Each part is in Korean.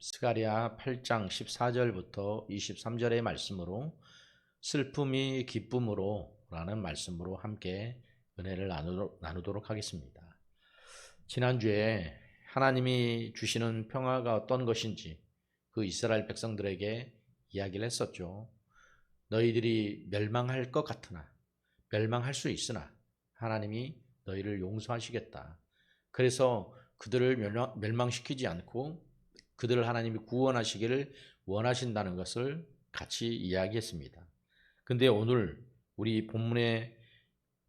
스가랴 8장 14절부터 23절의 말씀으로 슬픔이 기쁨으로 라는 말씀으로 함께 은혜를 나누, 나누도록 하겠습니다. 지난주에 하나님이 주시는 평화가 어떤 것인지 그 이스라엘 백성들에게 이야기를 했었죠. 너희들이 멸망할 것 같으나 멸망할 수 있으나 하나님이 너희를 용서하시겠다. 그래서 그들을 멸망, 멸망시키지 않고 그들을 하나님이 구원하시기를 원하신다는 것을 같이 이야기했습니다. 근데 오늘 우리 본문의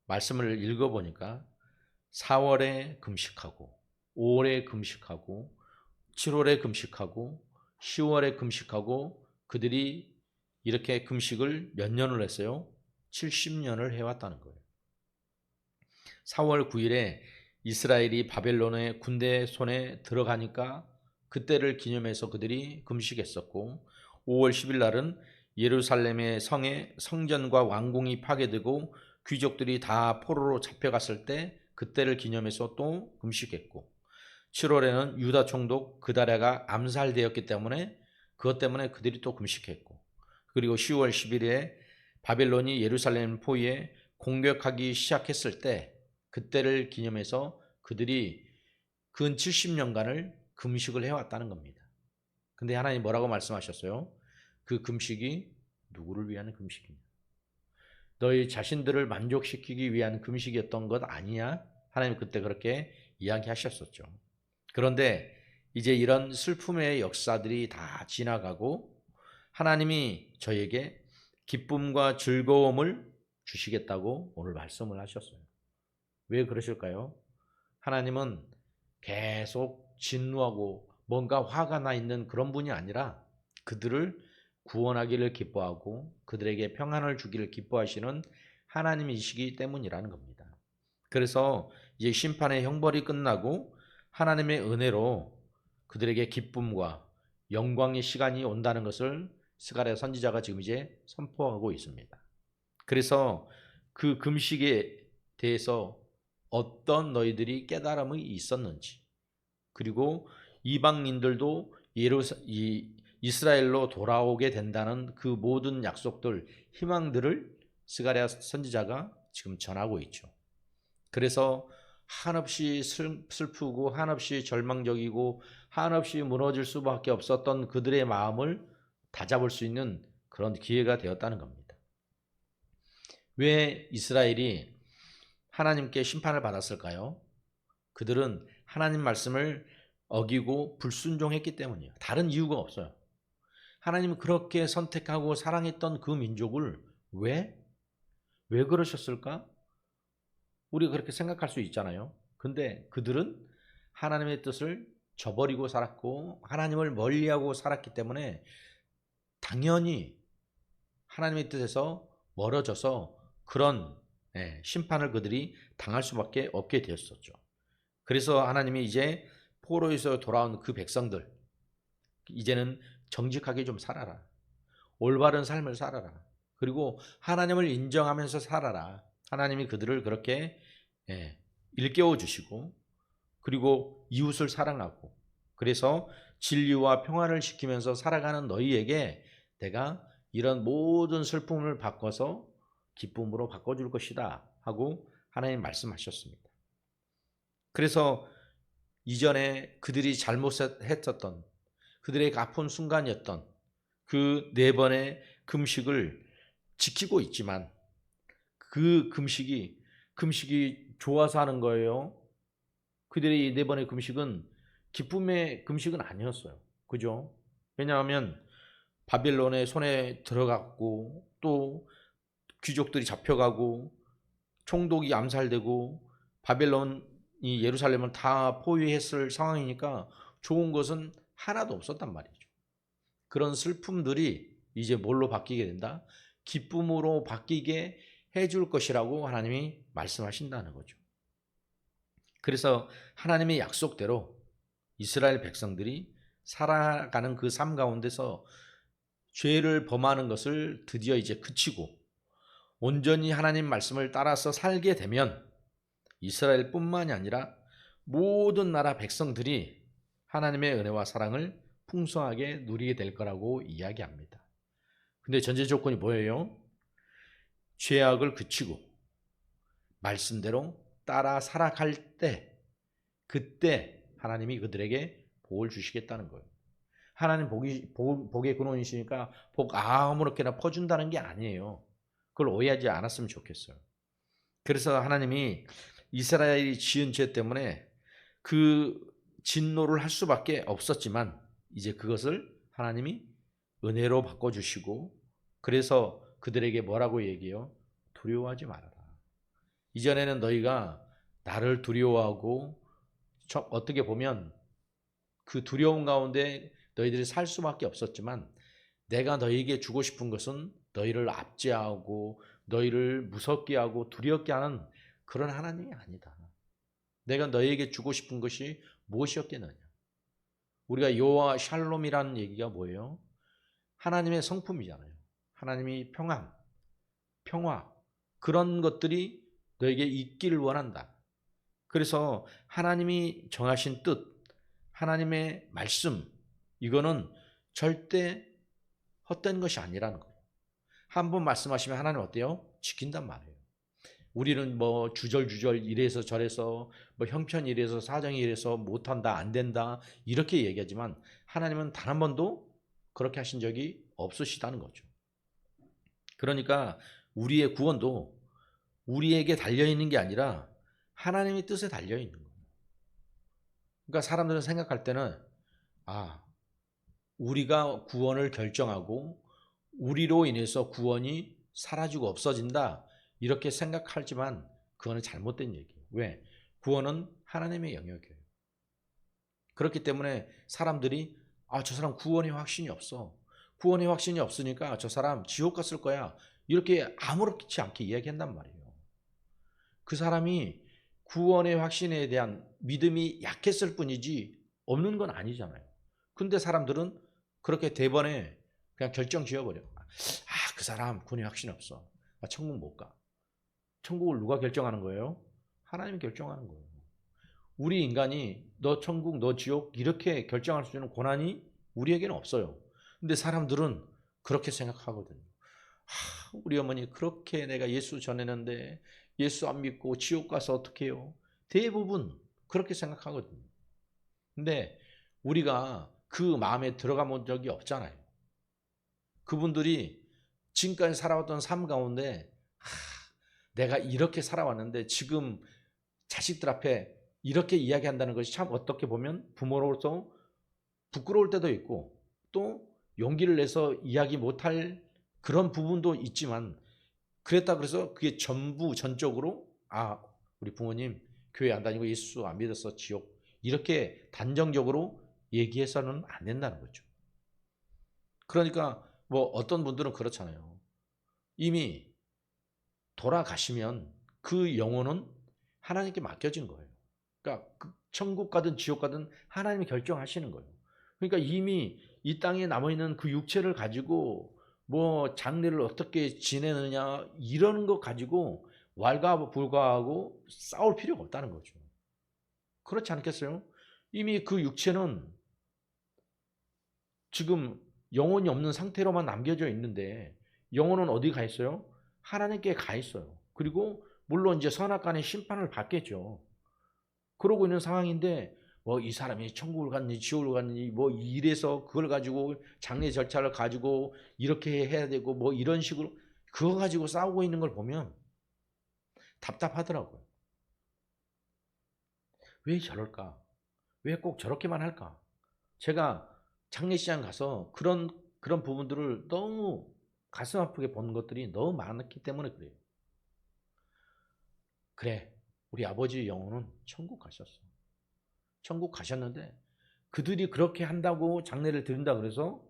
말씀을 읽어보니까 4월에 금식하고 5월에 금식하고 7월에 금식하고 10월에 금식하고 그들이 이렇게 금식을 몇 년을 했어요? 70년을 해왔다는 거예요. 4월 9일에 이스라엘이 바벨론의 군대 손에 들어가니까 그때를 기념해서 그들이 금식했었고 5월 10일 날은 예루살렘의 성에 성전과 왕궁이 파괴되고 귀족들이 다 포로로 잡혀갔을 때 그때를 기념해서 또 금식했고 7월에는 유다 총독 그다랴가 암살되었기 때문에 그것 때문에 그들이 또 금식했고 그리고 10월 10일에 바벨론이 예루살렘 포위에 공격하기 시작했을 때 그때를 기념해서 그들이 근 70년간을 금식을 해왔다는 겁니다. 근데 하나님 뭐라고 말씀하셨어요? 그 금식이 누구를 위한 금식이냐? 너희 자신들을 만족시키기 위한 금식이었던 것 아니냐? 하나님 그때 그렇게 이야기하셨었죠. 그런데 이제 이런 슬픔의 역사들이 다 지나가고 하나님이 저에게 기쁨과 즐거움을 주시겠다고 오늘 말씀을 하셨어요. 왜 그러실까요? 하나님은 계속 진노하고 뭔가 화가 나 있는 그런 분이 아니라 그들을 구원하기를 기뻐하고 그들에게 평안을 주기를 기뻐하시는 하나님이시기 때문이라는 겁니다. 그래서 이제 심판의 형벌이 끝나고 하나님의 은혜로 그들에게 기쁨과 영광의 시간이 온다는 것을 스가랴 선지자가 지금 이제 선포하고 있습니다. 그래서 그 금식에 대해서 어떤 너희들이 깨달음이 있었는지 그리고 이방인들도 예루사, 이, 이스라엘로 돌아오게 된다는 그 모든 약속들, 희망들을 스가랴 선지자가 지금 전하고 있죠. 그래서 한없이 슬프고 한없이 절망적이고 한없이 무너질 수밖에 없었던 그들의 마음을 다잡을 수 있는 그런 기회가 되었다는 겁니다. 왜 이스라엘이 하나님께 심판을 받았을까요? 그들은 하나님 말씀을 어기고 불순종했기 때문이에요. 다른 이유가 없어요. 하나님은 그렇게 선택하고 사랑했던 그 민족을 왜? 왜 그러셨을까? 우리가 그렇게 생각할 수 있잖아요. 근데 그들은 하나님의 뜻을 저버리고 살았고 하나님을 멀리하고 살았기 때문에 당연히 하나님의 뜻에서 멀어져서 그런 예, 심판을 그들이 당할 수밖에 없게 되었었죠. 그래서 하나님이 이제 포로에서 돌아온 그 백성들 이제는 정직하게 좀 살아라. 올바른 삶을 살아라. 그리고 하나님을 인정하면서 살아라. 하나님이 그들을 그렇게 예, 일깨워 주시고 그리고 이웃을 사랑하고 그래서 진리와 평화를 지키면서 살아가는 너희에게 내가 이런 모든 슬픔을 바꿔서 기쁨으로 바꿔줄 것이다 하고 하나님 말씀하셨습니다. 그래서 이전에 그들이 잘못했었던 그들의 아픈 순간이었던 그 네 번의 금식을 지키고 있지만 그 금식이 금식이 좋아서 하는 거예요. 그들의 네 번의 금식은 기쁨의 금식은 아니었어요. 그죠? 왜냐하면 바빌론의 손에 들어갔고 또 귀족들이 잡혀가고 총독이 암살되고 바벨론 이 예루살렘을 다 포위했을 상황이니까 좋은 것은 하나도 없었단 말이죠. 그런 슬픔들이 이제 뭘로 바뀌게 된다? 기쁨으로 바뀌게 해줄 것이라고 하나님이 말씀하신다는 거죠. 그래서 하나님의 약속대로 이스라엘 백성들이 살아가는 그 삶 가운데서 죄를 범하는 것을 드디어 이제 그치고 온전히 하나님 말씀을 따라서 살게 되면 이스라엘뿐만이 아니라 모든 나라 백성들이 하나님의 은혜와 사랑을 풍성하게 누리게 될 거라고 이야기합니다. 근데 전제 조건이 뭐예요? 죄악을 그치고 말씀대로 따라 살아갈 때 그때 하나님이 그들에게 복을 주시겠다는 거예요. 하나님 복이 복, 복의 근원이시니까 복 아무렇게나 퍼준다는 게 아니에요. 그걸 오해하지 않았으면 좋겠어요. 그래서 하나님이 이스라엘이 지은 죄 때문에 그 진노를 할 수밖에 없었지만 이제 그것을 하나님이 은혜로 바꿔주시고 그래서 그들에게 뭐라고 얘기해요? 두려워하지 말아라. 이전에는 너희가 나를 두려워하고 어떻게 보면 그 두려움 가운데 너희들이 살 수밖에 없었지만 내가 너희에게 주고 싶은 것은 너희를 압제하고 너희를 무섭게 하고 두렵게 하는 그런 하나님이 아니다. 내가 너희에게 주고 싶은 것이 무엇이었겠느냐? 우리가 요와 샬롬이라는 얘기가 뭐예요? 하나님의 성품이잖아요. 하나님이 평안, 평화 그런 것들이 너에게 있기를 원한다. 그래서 하나님이 정하신 뜻, 하나님의 말씀 이거는 절대 헛된 것이 아니라는 거예요. 한 번 말씀하시면 하나님 어때요? 지킨단 말이에요. 우리는 뭐 주절주절 이래서 저래서 뭐 형편이 이래서 사정이 이래서 못한다 안 된다 이렇게 얘기하지만 하나님은 단 한 번도 그렇게 하신 적이 없으시다는 거죠. 그러니까 우리의 구원도 우리에게 달려 있는 게 아니라 하나님의 뜻에 달려 있는 거예요. 그러니까 사람들은 생각할 때는 아 우리가 구원을 결정하고 우리로 인해서 구원이 사라지고 없어진다 이렇게 생각하지만 그거는 잘못된 얘기예요. 왜? 구원은 하나님의 영역이에요. 그렇기 때문에 사람들이 아 저 사람 구원의 확신이 없어. 구원의 확신이 없으니까 저 사람 지옥 갔을 거야. 이렇게 아무렇지 않게 이야기한단 말이에요. 그 사람이 구원의 확신에 대한 믿음이 약했을 뿐이지 없는 건 아니잖아요. 근데 사람들은 그렇게 대번에 그냥 결정 지어버려. 아, 그 사람 구원의 확신 없어. 아, 천국 못 가. 천국을 누가 결정하는 거예요? 하나님이 결정하는 거예요. 우리 인간이 너 천국, 너 지옥 이렇게 결정할 수 있는 권한이 우리에게는 없어요. 근데 사람들은 그렇게 생각하거든요. 하, 우리 어머니 그렇게 내가 예수 전했는데 예수 안 믿고 지옥 가서 어떻게 해요? 대부분 그렇게 생각하거든요. 근데 우리가 그 마음에 들어가 본 적이 없잖아요. 그분들이 지금까지 살아왔던 삶 가운데 하, 내가 이렇게 살아왔는데 지금 자식들 앞에 이렇게 이야기한다는 것이 참 어떻게 보면 부모로서 부끄러울 때도 있고 또 용기를 내서 이야기 못할 그런 부분도 있지만 그랬다 그래서 그게 전부 전적으로 아 우리 부모님 교회 안 다니고 예수 안 믿어서 지옥 이렇게 단정적으로 얘기해서는 안 된다는 거죠. 그러니까 뭐 어떤 분들은 그렇잖아요. 이미 돌아가시면 그 영혼은 하나님께 맡겨진 거예요. 그러니까 그 천국 가든 지옥 가든 하나님이 결정하시는 거예요. 그러니까 이미 이 땅에 남아 있는 그 육체를 가지고 뭐 장례를 어떻게 지내느냐 이런 거 가지고 왈가불가하고 싸울 필요가 없다는 거죠. 그렇지 않겠어요? 이미 그 육체는 지금 영혼이 없는 상태로만 남겨져 있는데 영혼은 어디 가 있어요? 하나님께 가 있어요. 그리고 물론 이제 선악간의 심판을 받겠죠. 그러고 있는 상황인데 뭐 이 사람이 천국을 갔니 지옥을 갔니 뭐 이래서 그걸 가지고 장례 절차를 가지고 이렇게 해야 되고 뭐 이런 식으로 그거 가지고 싸우고 있는 걸 보면 답답하더라고요. 왜 저럴까? 왜 꼭 저렇게만 할까? 제가 장례시장 가서 그런 그런 부분들을 너무 가슴 아프게 본 것들이 너무 많았기 때문에 그래요. 그래, 우리 아버지 영혼은 천국 가셨어. 천국 가셨는데 그들이 그렇게 한다고 장례를 드린다 그래서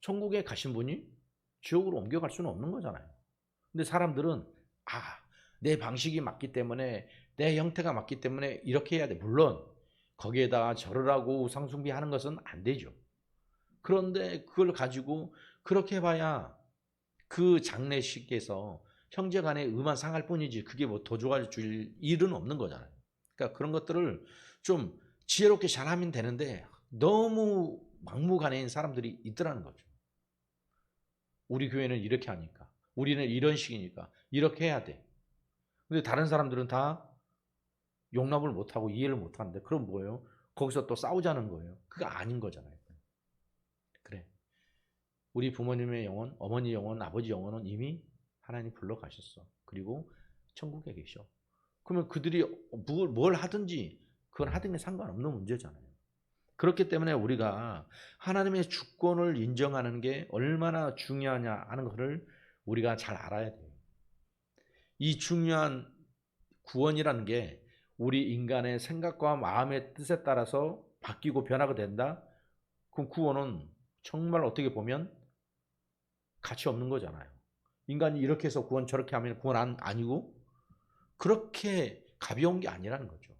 천국에 가신 분이 지옥으로 옮겨갈 수는 없는 거잖아요. 근데 사람들은 아, 내 방식이 맞기 때문에 내 형태가 맞기 때문에 이렇게 해야 돼. 물론 거기에다가 절을 하고 상숭비 하는 것은 안 되죠. 그런데 그걸 가지고 그렇게 해봐야 그 장례식에서 형제 간에 의만 상할 뿐이지 그게 뭐 더 좋아질 일은 없는 거잖아요. 그러니까 그런 것들을 좀 지혜롭게 잘하면 되는데 너무 막무가내인 사람들이 있더라는 거죠. 우리 교회는 이렇게 하니까, 우리는 이런 식이니까 이렇게 해야 돼. 근데 다른 사람들은 다 용납을 못하고 이해를 못하는데 그럼 뭐예요? 거기서 또 싸우자는 거예요. 그거 아닌 거잖아요. 우리 부모님의 영혼, 어머니 영혼, 아버지 영혼은 이미 하나님 불러가셨어. 그리고 천국에 계셔. 그러면 그들이 뭘, 뭘 하든지 그건 하든 게 상관없는 문제잖아요. 그렇기 때문에 우리가 하나님의 주권을 인정하는 게 얼마나 중요하냐 하는 것을 우리가 잘 알아야 돼요. 이 중요한 구원이라는 게 우리 인간의 생각과 마음의 뜻에 따라서 바뀌고 변화가 된다? 그럼 구원은 정말 어떻게 보면 가치 없는 거잖아요. 인간이 이렇게 해서 구원 저렇게 하면 구원 안, 아니고 그렇게 가벼운 게 아니라는 거죠.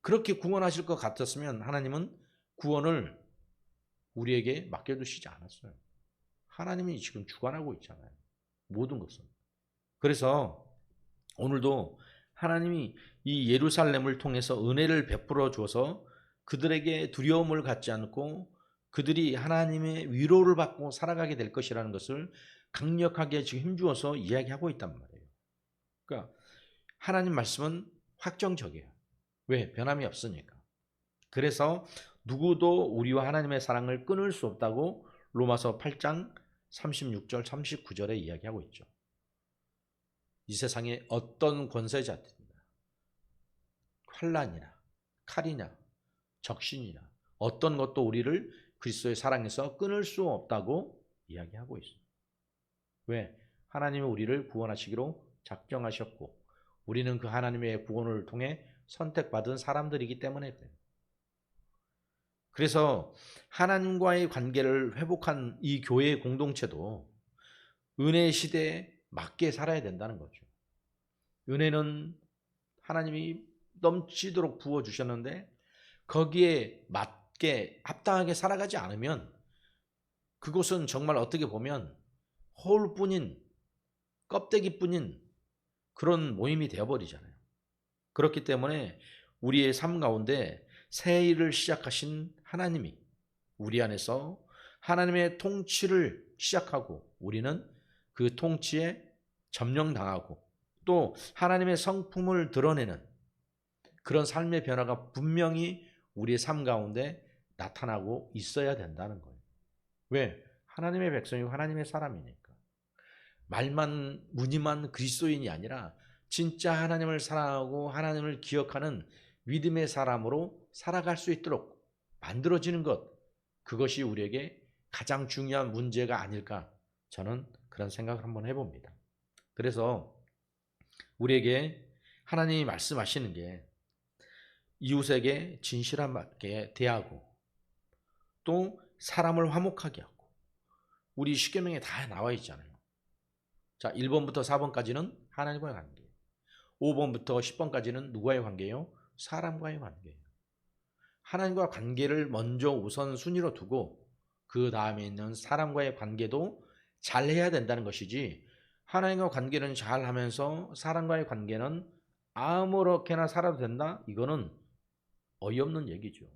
그렇게 구원하실 것 같았으면 하나님은 구원을 우리에게 맡겨두시지 않았어요. 하나님이 지금 주관하고 있잖아요. 모든 것은. 그래서 오늘도 하나님이 이 예루살렘을 통해서 은혜를 베풀어 줘서 그들에게 두려움을 갖지 않고 그들이 하나님의 위로를 받고 살아가게 될 것이라는 것을 강력하게 지금 힘주어서 이야기하고 있단 말이에요. 그러니까 하나님 말씀은 확정적이에요. 왜? 변함이 없으니까. 그래서 누구도 우리와 하나님의 사랑을 끊을 수 없다고 로마서 8장 36절 39절에 이야기하고 있죠. 이 세상에 어떤 권세자들이나 환란이나 칼이냐 적신이나 어떤 것도 우리를 그리스도의 사랑에서 끊을 수 없다고 이야기하고 있습니다. 왜? 하나님이 우리를 구원하시기로 작정하셨고 우리는 그 하나님의 구원을 통해 선택받은 사람들이기 때문에 그래요. 그래서 하나님과의 관계를 회복한 이 교회 공동체도 은혜 시대에 맞게 살아야 된다는 거죠. 은혜는 하나님이 넘치도록 부어 주셨는데 거기에 맞 게 합당하게 살아가지 않으면 그곳은 정말 어떻게 보면 허울뿐인 껍데기뿐인 그런 모임이 되어버리잖아요. 그렇기 때문에 우리의 삶 가운데 새 일을 시작하신 하나님이 우리 안에서 하나님의 통치를 시작하고 우리는 그 통치에 점령당하고 또 하나님의 성품을 드러내는 그런 삶의 변화가 분명히 우리의 삶 가운데 나타나고 있어야 된다는 거예요. 왜? 하나님의 백성이고 하나님의 사람이니까. 말만 무늬만 그리스도인이 아니라 진짜 하나님을 사랑하고 하나님을 기억하는 믿음의 사람으로 살아갈 수 있도록 만들어지는 것 그것이 우리에게 가장 중요한 문제가 아닐까 저는 그런 생각을 한번 해봅니다. 그래서 우리에게 하나님이 말씀하시는 게 이웃에게 진실함게 대하고 또 사람을 화목하게 하고 우리 십계명에 다 나와 있잖아요. 자, 1번부터 4번까지는 하나님과의 관계. 5번부터 10번까지는 누구와의 관계예요? 사람과의 관계예요. 하나님과 관계를 먼저 우선 순위로 두고 그 다음에 있는 사람과의 관계도 잘 해야 된다는 것이지 하나님과 관계는 잘 하면서 사람과의 관계는 아무렇게나 살아도 된다? 이거는 어이없는 얘기죠.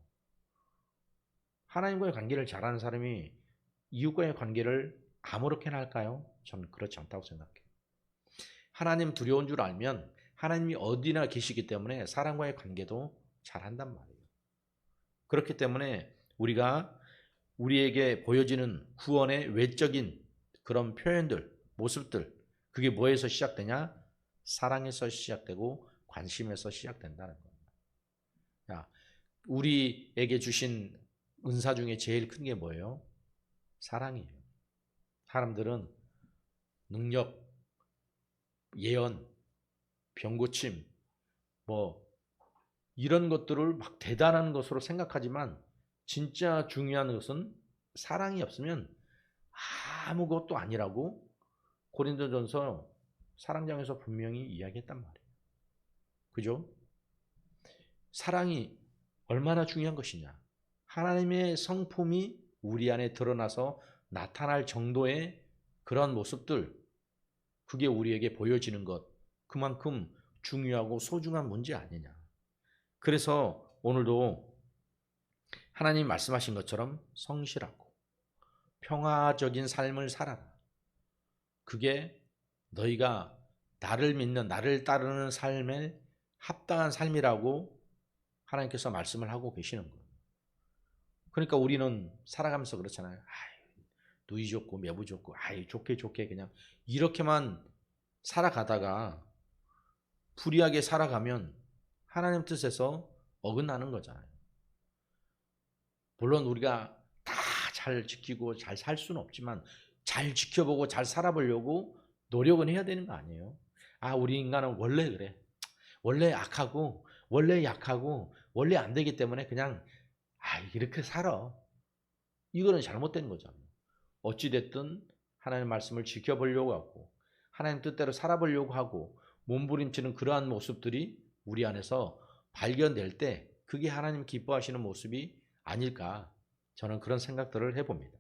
하나님과의 관계를 잘하는 사람이 이웃과의 관계를 아무렇게나 할까요? 전 그렇지 않다고 생각해요. 하나님 두려운 줄 알면 하나님이 어디나 계시기 때문에 사람과의 관계도 잘 한단 말이에요. 그렇기 때문에 우리가 우리에게 보여지는 구원의 외적인 그런 표현들, 모습들, 그게 뭐에서 시작되냐? 사랑에서 시작되고 관심에서 시작된다는 겁니다. 우리에게 주신 은사 중에 제일 큰 게 뭐예요? 사랑이에요. 사람들은 능력, 예언, 병고침, 뭐 이런 것들을 막 대단한 것으로 생각하지만 진짜 중요한 것은 사랑이 없으면 아무것도 아니라고 고린도전서 사랑장에서 분명히 이야기했단 말이에요. 그죠? 사랑이 얼마나 중요한 것이냐. 하나님의 성품이 우리 안에 드러나서 나타날 정도의 그런 모습들, 그게 우리에게 보여지는 것, 그만큼 중요하고 소중한 문제 아니냐. 그래서 오늘도 하나님 말씀하신 것처럼 성실하고 평화적인 삶을 살아라. 그게 너희가 나를 믿는 나를 따르는 삶에 합당한 삶이라고 하나님께서 말씀을 하고 계시는 거예요. 그러니까 우리는 살아가면서 그렇잖아요. 아이, 누이 좋고 매부 좋고 아이 좋게 좋게 그냥 이렇게만 살아가다가 불의하게 살아가면 하나님 뜻에서 어긋나는 거잖아요. 물론 우리가 다 잘 지키고 잘 살 수는 없지만 잘 지켜보고 잘 살아보려고 노력은 해야 되는 거 아니에요? 아, 우리 인간은 원래 그래. 원래 악하고, 원래 약하고, 원래 안 되기 때문에 그냥, 아, 이렇게 살아. 이거는 잘못된 거잖아요. 어찌됐든 하나님 말씀을 지켜보려고 하고, 하나님 뜻대로 살아보려고 하고, 몸부림치는 그러한 모습들이 우리 안에서 발견될 때, 그게 하나님 기뻐하시는 모습이 아닐까. 저는 그런 생각들을 해봅니다.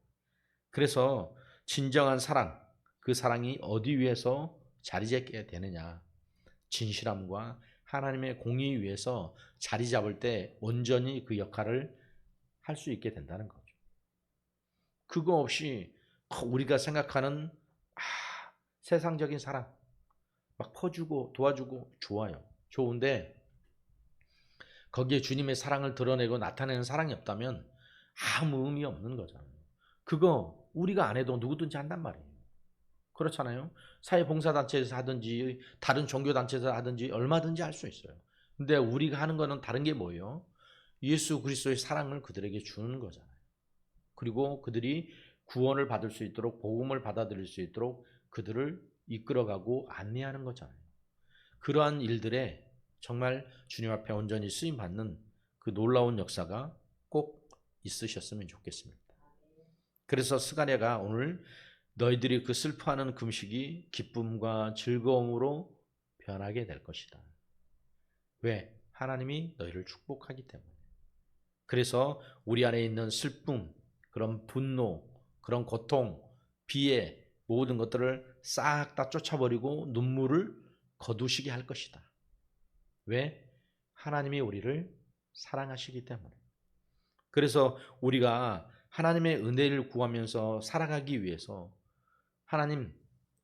그래서 진정한 사랑, 그 사랑이 어디 위에서 자리 잡게 되느냐. 진실함과 하나님의 공의 위에서 자리 잡을 때 온전히 그 역할을 할 수 있게 된다는 거죠. 그거 없이 우리가 생각하는 아, 세상적인 사랑 막 퍼주고 도와주고 좋아요. 좋은데 거기에 주님의 사랑을 드러내고 나타내는 사랑이 없다면 아무 의미 없는 거잖아요. 그거 우리가 안 해도 누구든지 한단 말이에요. 그렇잖아요. 사회봉사단체에서 하든지 다른 종교단체에서 하든지 얼마든지 할 수 있어요. 근데 우리가 하는 거는 다른 게 뭐예요? 예수 그리스도의 사랑을 그들에게 주는 거잖아요. 그리고 그들이 구원을 받을 수 있도록 복음을 받아들일 수 있도록 그들을 이끌어가고 안내하는 거잖아요. 그러한 일들에 정말 주님 앞에 온전히 쓰임 받는 그 놀라운 역사가 꼭 있으셨으면 좋겠습니다. 그래서 스가랴가 오늘 너희들이 그 슬퍼하는 금식이 기쁨과 즐거움으로 변하게 될 것이다. 왜? 하나님이 너희를 축복하기 때문에. 그래서 우리 안에 있는 슬픔, 그런 분노, 그런 고통, 비애, 모든 것들을 싹 다 쫓아버리고 눈물을 거두시게 할 것이다. 왜? 하나님이 우리를 사랑하시기 때문에. 그래서 우리가 하나님의 은혜를 구하면서 살아가기 위해서 하나님,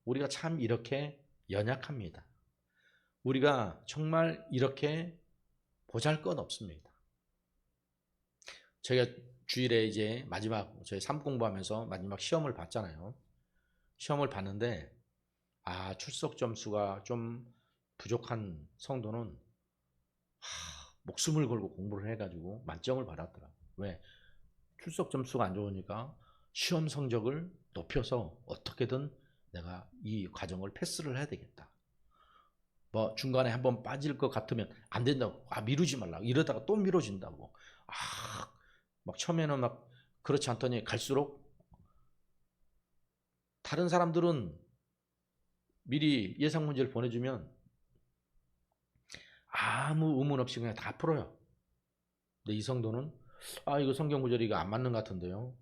우리가 참 이렇게 연약합니다. 우리가 정말 이렇게 보잘 것 없습니다. 제가 주일에 이제 마지막 저희 삶 공부하면서 마지막 시험을 봤잖아요. 시험을 봤는데 아 출석 점수가 좀 부족한 성도는 하, 목숨을 걸고 공부를 해가지고 만점을 받았더라. 왜 출석 점수가 안 좋으니까 시험 성적을 높여서 어떻게든 내가 이 과정을 패스를 해야 되겠다. 뭐 중간에 한번 빠질 것 같으면 안 된다고. 아 미루지 말라고. 이러다가 또 미뤄진다고. 아, 막 처음에는 막 그렇지 않더니 갈수록 다른 사람들은 미리 예상 문제를 보내주면 아무 의문 없이 그냥 다 풀어요. 근데 이 성도는 아 이거 성경 구절이 안 맞는 것 같은데요.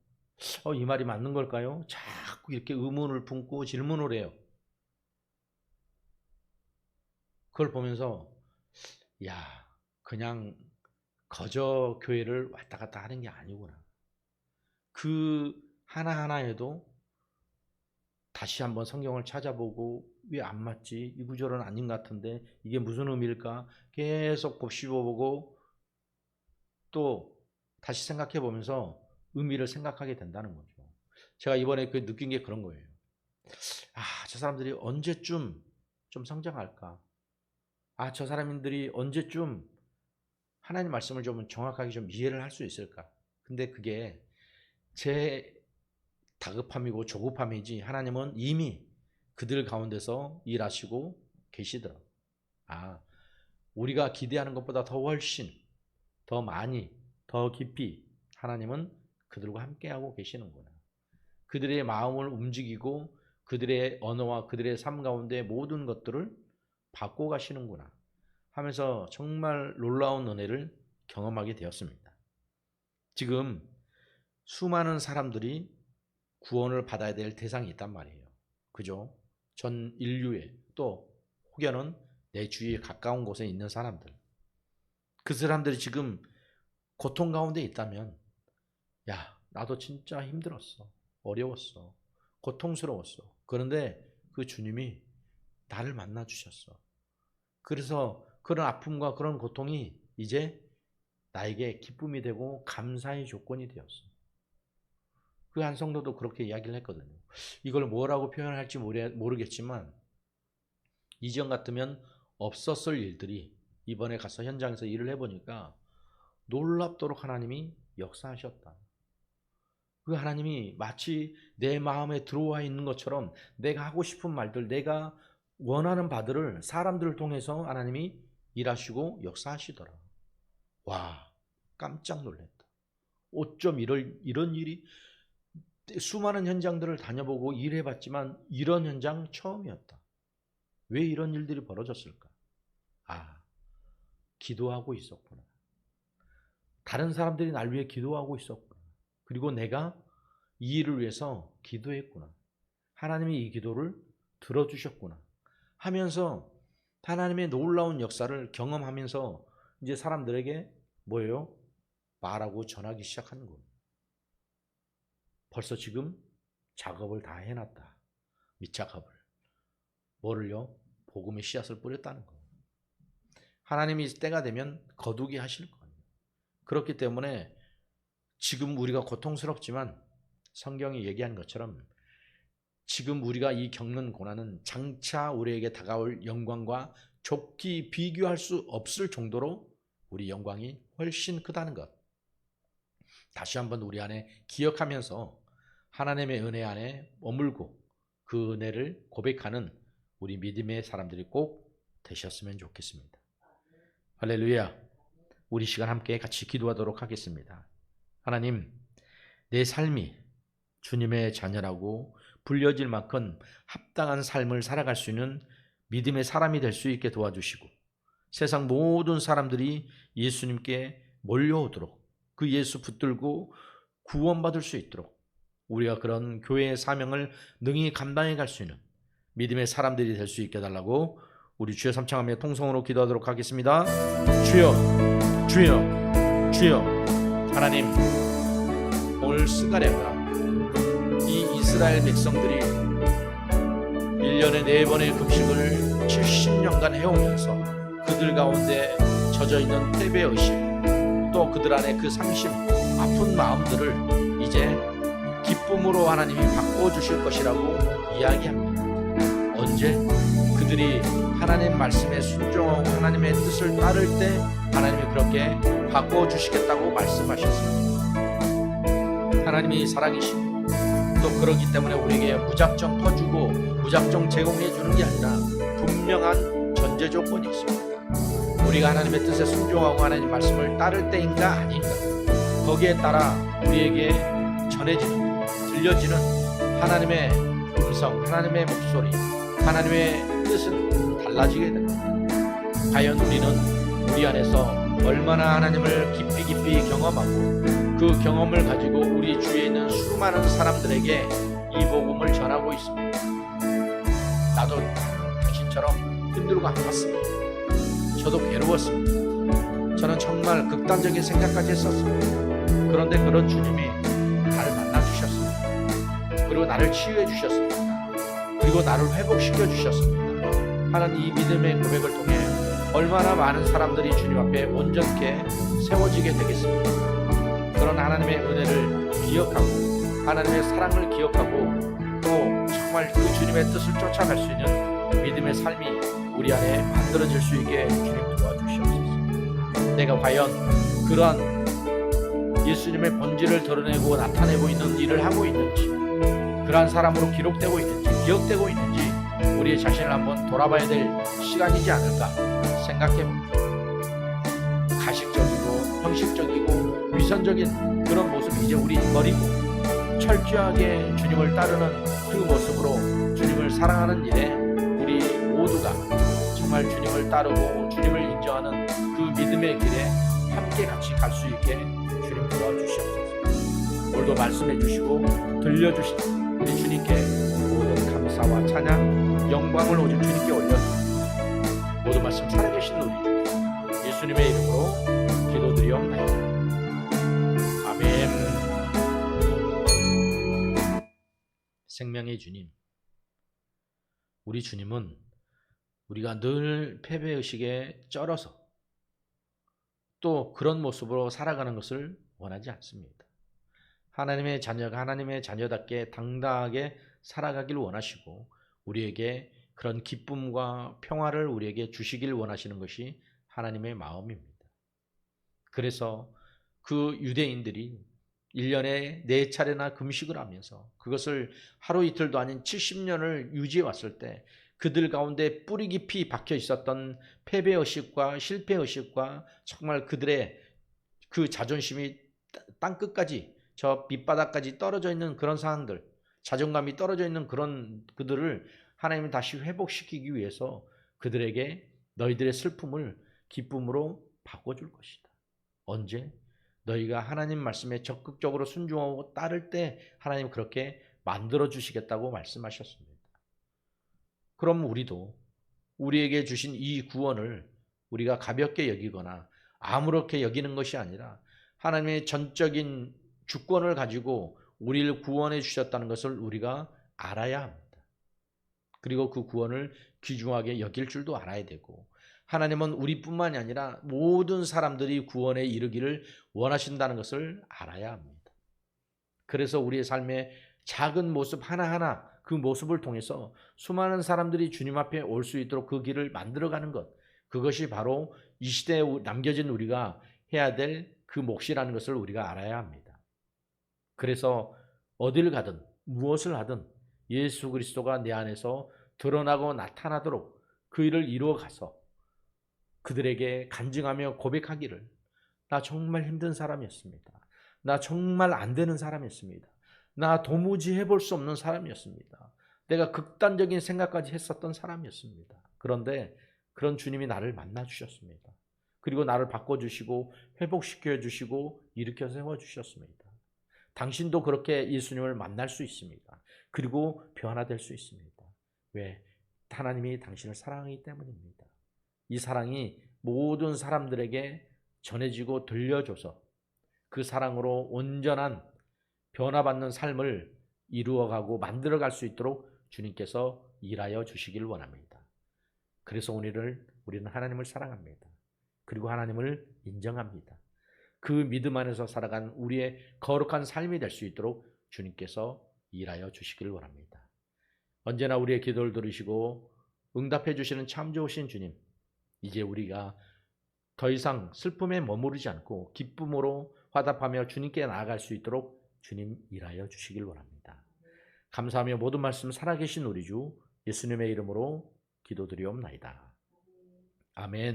어, 이 말이 맞는 걸까요? 자꾸 이렇게 의문을 품고 질문을 해요. 그걸 보면서 야 그냥 거저 교회를 왔다 갔다 하는 게 아니구나. 그 하나하나에도 다시 한번 성경을 찾아보고 왜 안 맞지? 이 구절은 아닌 것 같은데 이게 무슨 의미일까? 계속 곱씹어보고 또 다시 생각해 보면서 의미를 생각하게 된다는 거죠. 제가 이번에 그 느낀 게 그런 거예요. 아, 저 사람들이 언제쯤 좀 성장할까? 아, 저 사람들이 언제쯤 하나님 말씀을 좀 정확하게 좀 이해를 할 수 있을까? 근데 그게 제 다급함이고 조급함이지 하나님은 이미 그들 가운데서 일하시고 계시더라. 아, 우리가 기대하는 것보다 더 훨씬 더 많이 더 깊이 하나님은 그들과 함께하고 계시는구나. 그들의 마음을 움직이고 그들의 언어와 그들의 삶 가운데 모든 것들을 바꿔 가시는구나 하면서 정말 놀라운 은혜를 경험하게 되었습니다. 지금 수많은 사람들이 구원을 받아야 될 대상이 있단 말이에요. 그죠? 전 인류에 또 혹여는 내 주위에 가까운 곳에 있는 사람들. 그 사람들이 지금 고통 가운데 있다면 야, 나도 진짜 힘들었어. 어려웠어. 고통스러웠어. 그런데 그 주님이 나를 만나 주셨어. 그래서 그런 아픔과 그런 고통이 이제 나에게 기쁨이 되고 감사의 조건이 되었어. 그 한 성도도 그렇게 이야기를 했거든요. 이걸 뭐라고 표현할지 모르겠지만 이전 같으면 없었을 일들이 이번에 가서 현장에서 일을 해보니까 놀랍도록 하나님이 역사하셨다. 그 하나님이 마치 내 마음에 들어와 있는 것처럼 내가 하고 싶은 말들, 내가 원하는 바들을 사람들을 통해서 하나님이 일하시고 역사하시더라. 와, 깜짝 놀랐다. 어쩜 이럴, 이런 일이 수많은 현장들을 다녀보고 일해봤지만 이런 현장 처음이었다. 왜 이런 일들이 벌어졌을까? 아, 기도하고 있었구나. 다른 사람들이 날 위해 기도하고 있었구나. 그리고 내가 이 일을 위해서 기도했구나. 하나님이 이 기도를 들어주셨구나. 하면서 하나님의 놀라운 역사를 경험하면서 이제 사람들에게 뭐예요? 말하고 전하기 시작하는 겁니다. 벌써 지금 작업을 다 해놨다. 밑작업을. 뭐를요? 복음의 씨앗을 뿌렸다는 거. 하나님이 때가 되면 거두게 하실 거예요. 그렇기 때문에 지금 우리가 고통스럽지만 성경이 얘기한 것처럼 지금 우리가 이 겪는 고난은 장차 우리에게 다가올 영광과 좋게 비교할 수 없을 정도로 우리 영광이 훨씬 크다는 것. 다시 한번 우리 안에 기억하면서 하나님의 은혜 안에 머물고 그 은혜를 고백하는 우리 믿음의 사람들이 꼭 되셨으면 좋겠습니다. 할렐루야. 우리 시간 함께 같이 기도하도록 하겠습니다. 하나님, 내 삶이 주님의 자녀라고 불려질 만큼 합당한 삶을 살아갈 수 있는 믿음의 사람이 될 수 있게 도와주시고 세상 모든 사람들이 예수님께 몰려오도록 그 예수 붙들고 구원받을 수 있도록 우리가 그런 교회의 사명을 능히 감당해 갈 수 있는 믿음의 사람들이 될 수 있게 달라고 우리 주여 삼창하며 통성으로 기도하도록 하겠습니다. 주여, 주여, 주여, 하나님, 오늘 스가랴가 이 이스라엘 백성들이 1년에 4번의 금식을 70년간 해오면서 그들 가운데 젖어 있는 패배 의식, 또 그들 안에 그 상심, 아픈 마음들을 이제 기쁨으로 하나님이 바꿔 주실 것이라고 이야기합니다. 언제 그들이 하나님 말씀에 순종하고 하나님의 뜻을 따를 때 하나님이 그렇게 바꿔 주시겠다고 말씀하셨습니다. 하나님이 사랑이시고 또 그러기 때문에 우리에게 무작정 퍼주고 무작정 제공해 주는 게 아니라 분명한 전제 조건이 있습니다. 우리가 하나님의 뜻에 순종하고 하나님 말씀을 따를 때인가 아닌가 거기에 따라 우리에게 전해지는 들려지는 하나님의 음성, 하나님의 목소리, 하나님의 뜻은 달라지게 됩니다. 과연 우리는 우리 안에서 얼마나 하나님을 깊이 깊이 경험하고 그 경험을 가지고 우리 주위에 있는 수많은 사람들에게 이 복음을 전하고 있습니다. 나도 당신처럼 힘들고 아팠습니다. 저도 괴로웠습니다. 저는 정말 극단적인 생각까지 했었습니다. 그런데 그런 주님이 나를 만나 주셨습니다. 그리고 나를 치유해 주셨습니다. 그리고 나를 회복시켜 주셨습니다. 하나님 이 믿음의 고백을 통해 얼마나 많은 사람들이 주님 앞에 온전케 세워지게 되겠습니까? 그런 하나님의 은혜를 기억하고 하나님의 사랑을 기억하고 또 정말 그 주님의 뜻을 쫓아갈 수 있는 믿음의 삶이 우리 안에 만들어질 수 있게 주님 도와주시옵소서. 내가 과연 그러한 예수님의 본질을 드러내고 나타내고 있는 일을 하고 있는지 그러한 사람으로 기록되고 있는지 기억되고 있는지 우리의 자신을 한번 돌아봐야 될 시간이지 않을까 생각해 봅니다. 가식적이고 형식적이고 위선적인 그런 모습 이제 우리 버리고 철저하게 주님을 따르는 그 모습으로 주님을 사랑하는 일에 우리 모두가 정말 주님을 따르고 주님을 인정하는 그 믿음의 길에 함께 같이 갈 수 있게 주님 도와주시옵소서. 오늘도 말씀해 주시고 들려주시는 우리 주님께 모든 감사와 찬양, 영광을 오직 주님께 올려드립니다. 모든 말씀 살아계신 우리 주 예수님의 이름으로 기도드리옵나이다. 생명의 주님. 우리 주님은 우리가 늘 패배의식에 쩔어서 또 그런 모습으로 살아가는 것을 원하지 않습니다. 하나님의 자녀가 하나님의 자녀답게 당당하게 살아가길 원하시고 우리에게 그런 기쁨과 평화를 우리에게 주시길 원하시는 것이 하나님의 마음입니다. 그래서 그 유대인들이 1년에 네 차례나 금식을 하면서 그것을 하루 이틀도 아닌 70년을 유지해 왔을 때 그들 가운데 뿌리 깊이 박혀 있었던 패배의식과 실패의식과 정말 그들의 그 자존심이 땅 끝까지 저 밑바닥까지 떨어져 있는 그런 상황들, 자존감이 떨어져 있는 그런 그들을 하나님이 다시 회복시키기 위해서 그들에게 너희들의 슬픔을 기쁨으로 바꿔줄 것이다. 언제? 너희가 하나님 말씀에 적극적으로 순종하고 따를 때 하나님 그렇게 만들어 주시겠다고 말씀하셨습니다. 그럼 우리도 우리에게 주신 이 구원을 우리가 가볍게 여기거나 아무렇게 여기는 것이 아니라 하나님의 전적인 주권을 가지고 우리를 구원해 주셨다는 것을 우리가 알아야 합니다. 그리고 그 구원을 귀중하게 여길 줄도 알아야 되고 하나님은 우리뿐만이 아니라 모든 사람들이 구원에 이르기를 원하신다는 것을 알아야 합니다. 그래서 우리의 삶의 작은 모습 하나하나 그 모습을 통해서 수많은 사람들이 주님 앞에 올 수 있도록 그 길을 만들어가는 것. 그것이 바로 이 시대에 남겨진 우리가 해야 될 그 몫이라는 것을 우리가 알아야 합니다. 그래서 어딜 가든 무엇을 하든 예수 그리스도가 내 안에서 드러나고 나타나도록 그 일을 이루어 가서 그들에게 간증하며 고백하기를 나 정말 힘든 사람이었습니다. 나 정말 안 되는 사람이었습니다. 나 도무지 해볼 수 없는 사람이었습니다. 내가 극단적인 생각까지 했었던 사람이었습니다. 그런데 그런 주님이 나를 만나 주셨습니다. 그리고 나를 바꿔 주시고 회복시켜 주시고 일으켜 세워 주셨습니다. 당신도 그렇게 예수님을 만날 수 있습니다. 그리고 변화될 수 있습니다. 왜? 하나님이 당신을 사랑하기 때문입니다. 이 사랑이 모든 사람들에게 전해지고 들려줘서 그 사랑으로 온전한 변화받는 삶을 이루어가고 만들어갈 수 있도록 주님께서 일하여 주시길 원합니다. 그래서 오늘을 우리는 하나님을 사랑합니다. 그리고 하나님을 인정합니다. 그 믿음 안에서 살아간 우리의 거룩한 삶이 될 수 있도록 주님께서 일하여 주시길 원합니다. 언제나 우리의 기도를 들으시고 응답해 주시는 참 좋으신 주님, 이제 우리가 더 이상 슬픔에 머무르지 않고 기쁨으로 화답하며 주님께 나아갈 수 있도록 주님 일하여 주시길 원합니다. 감사하며 모든 말씀 살아계신 우리 주 예수님의 이름으로 기도드리옵나이다. 아멘.